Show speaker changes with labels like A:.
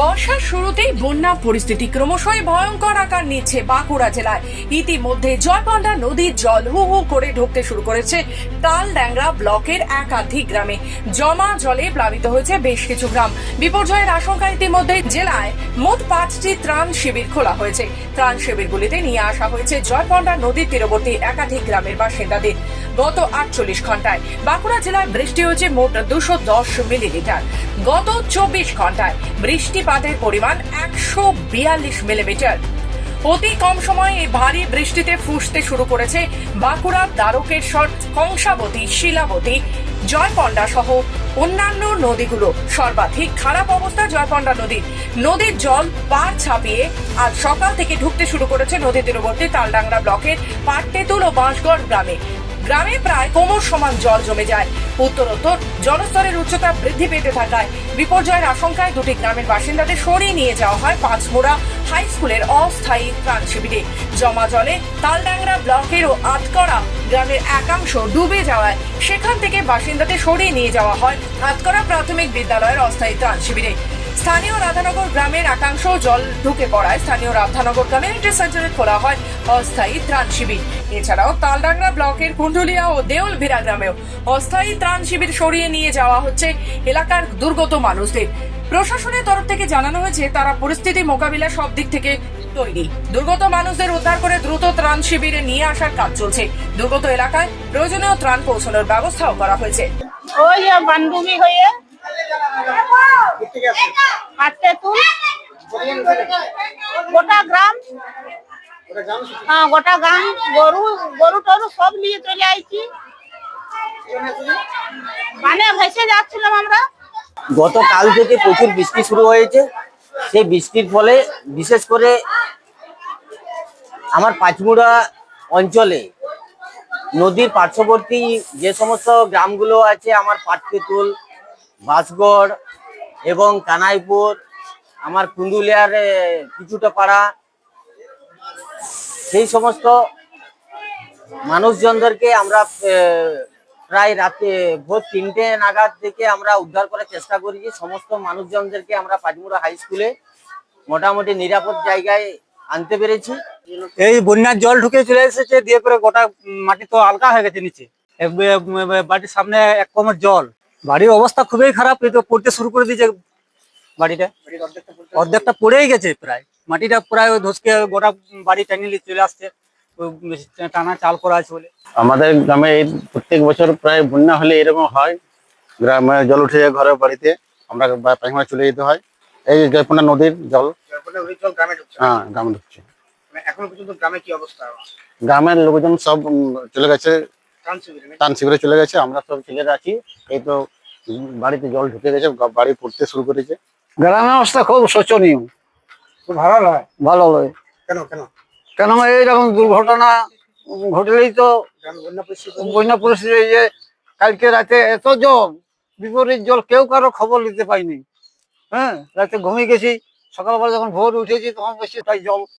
A: বর্ষার শুরুতেই বন্যা পরিস্থিতি ক্রমশই ভয়ঙ্কর আকার নিচ্ছে বাঁকুড়া জেলায়। ইতিমধ্যে জয়পান্ডা নদীর জল হু হু করে ঢুকতে শুরু করেছে তালড্যাংরা ব্লকের একাধিক গ্রামে। জমা জলে প্লাবিত হয়েছে বেশ কিছু গ্রাম। বিপর্যয়ের আশঙ্কা ইতিমধ্যে জেলায় মোট পাঁচটি ত্রাণ শিবির খোলা হয়েছে। ত্রাণ শিবিরগুলিতে নিয়ে আসা হয়েছে জয়পান্ডা নদীর তীরবর্তী একাধিক গ্রামের বাসিন্দাদের গত আটচল্লিশ ঘন্টায় বাঁকুড়া জেলায় বৃষ্টি হয়েছে মোট দুশো দশ মিলিলিটার। গত চব্বিশ ঘন্টায় বৃষ্টিপাতের পরিমাণ একশো বিয়াল্লিশ মিলিমিটার। অতি কম সময়ে এই ভারী বৃষ্টিতে ফুসতে শুরু করেছে বাঁকুড়া দ্বারকেশ্বর কংসাবতী, শিলাবতী জয়পন্ডা সহ অন্যান্য নদীগুলো। সর্বাধিক খারাপ অবস্থা জয়পন্ডা নদীর নদীর জল পার ছাপিয়ে আজ সকাল থেকে ঢুকতে শুরু করেছে নদী তীরবর্তী তালডাংরা ব্লকের পাটতেতুল ও বাঁশগড় গ্রামে। গ্রামে প্রায় কোমর সমান জল জমে যায়। উত্তরোত্তর জলস্তরের উচ্চতা বৃদ্ধি পেতে থাকায় বিপর্যয়ের আশঙ্কায় দুটি গ্রামের বাসিন্দাদের সরিয়ে নিয়ে যাওয়া হয় পাঁচমোড়া হাই স্কুলের অস্থায়ী ত্রাণ শিবিরে। জমা জলে তালডাংরা ব্লকের ও আতকড়া গ্রামের একাংশ ডুবে যাওয়ায় সেখান থেকে বাসিন্দাদের সরিয়ে নিয়ে যাওয়া হয় আতকড়া প্রাথমিক বিদ্যালয়ের অস্থায়ী ত্রাণ শিবিরে। স্থানীয় রাধানগর গ্রামের একাংশ জল ঢুকে পড়ায় স্থানীয় রাধানগর কমিউনিটি সেন্টারে খোলা হয় অস্থায়ী ত্রাণ শিবির। এছাড়াও তালডাংরা ব্লকের কুণ্ডুলিয়া ও দেউলভিরা গ্রামেও অস্থায়ী ত্রাণ শিবির সরিয়ে নিয়ে যাওয়া হচ্ছে এলাকার দুর্গত মানুষদের। প্রশাসনের তরফ থেকে জানানো হয়েছে, তারা পরিস্থিতি মোকাবিলা সব দিক থেকে তৈরি। দুর্গত মানুষদের উদ্ধার করে দ্রুত ত্রাণ শিবিরে নিয়ে আসার কাজ চলছে। দুর্গত এলাকায় প্রয়োজনীয় ত্রাণ পৌঁছানোর ব্যবস্থাও করা হয়েছে।
B: ওই বান্ধবী হয়ে গোটা গ্রাম। হ্যাঁ গোটা গ্রাম গরু গরু টরু সব নিয়ে চলে আইছি। মানে ভেসে যাচ্ছিলাম আমরা।
C: গতকাল থেকে প্রচুর বৃষ্টি শুরু হয়েছে। সেই বৃষ্টির ফলে বিশেষ করে আমার পাঁচমুড়া অঞ্চলে নদীর পার্শ্ববর্তী যে সমস্ত গ্রামগুলো আছে আমার পাটকেতুল বাসগড় এবং কানাইপুর, আমার কুন্দুলিয়ার কিছুটা পাড়া, সেই সমস্ত মানুষজনদেরকে আমরা প্রায় রাতে ভোর তিনটে নাগাদ থেকে আমরা উদ্ধার করার চেষ্টা করেছি সমস্ত মানুষজনদেরকে আমরা পাঁচমুড়া হাই স্কুলে মোটামুটি নিরাপদ জায়গায় আনতে পেরেছি।
D: এই বন্যার জল ঢুকে চলে এসেছে, দিয়ে করে গোটা মাটি তো হালকা হয়ে গেছে নিচে। বাড়ির সামনে এক কমের জল। বাড়ির অবস্থা খুবই খারাপ এই তো পড়তে শুরু করে দিয়েছে বাড়িটা। অর্ধেকটা পড়েই গেছে প্রায়। মাটিটা প্রায় ওই ধসকে গোটা বাড়ি টানিয়ে নিয়ে চলে আসছে। টানা চাল করা আছে বলে।
E: আমাদের গ্রামে এই প্রত্যেক বছর প্রায় বন্যা হলে এরকম হয়। গ্রামে জল উঠে যায় ঘরের বাড়িতে। আমরা পায়খানা চলে যেতে হয়। এই জয়পনা নদীর জল। হ্যাঁ গ্রামে ঢুকছে।
F: গ্রামে কি অবস্থা?
E: গ্রামের লোকজন সব চলে গেছে।
F: ত্রাণ শিবিরে
E: চলে গেছে আমরা সব ছেলেরা আছি এই তো বাড়িতে জল ঢুকে গেছে বাড়ি পড়তে শুরু করেছে।
D: গ্রামের অবস্থা খুব শোচনীয়।
F: ভালো নয়
D: ভালো নয়
F: কেন কেন?
D: কেন এইরকম দুর্ঘটনা ঘটলেই তো
F: বন্যা পরিস্থিতি?
D: বন্যা পরিস্থিতি এই যে কালকে রাতে এত জল বিপরীত জল কেউ কারও খবর নিতে পাইনি। হ্যাঁ রাতে ঘুমিয়ে গেছি সকালবেলা যখন ভোর উঠেছি তখন বেশি তাই জল